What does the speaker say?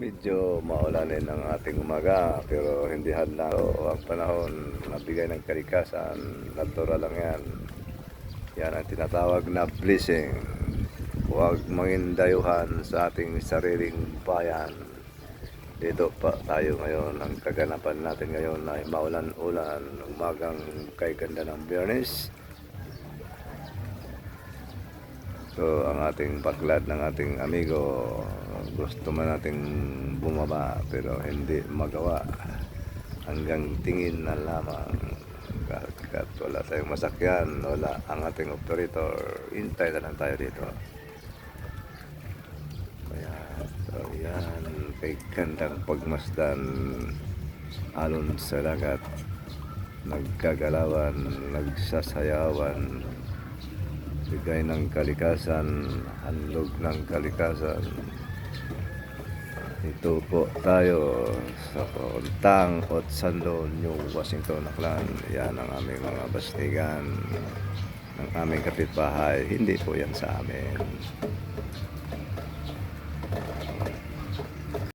Medyo maulanin ang ating umaga pero hindi hadlang so, ang panahon nabigay ng kalikasan. Natural lang yan. Yan ang tinatawag na blessing. Huwag mangindayuhan sa ating sariling bayan. Dito pa tayo ngayon. Ang kaganapan natin ngayon ay maulan-ulan. Umagang kay ganda ng biyernes. So, ang ating baklad ng ating amigo, gusto man nating bumaba pero hindi magawa. Hanggang tingin na lamang. Kahit wala tayong masakyan, wala ang ating operator, hintay na lang tayo dito. Kaya, so yan, kay gandang pagmasdan alon sa dagat. Nagkagalawan, nagsasayawan, bigay ng kalikasan, handog ng kalikasan. Ito po tayo sa Tang at Sando, New Washington, Aklan. Yan ang aming mga bastigan ng aming kapitbahay. Hindi po yan sa amin.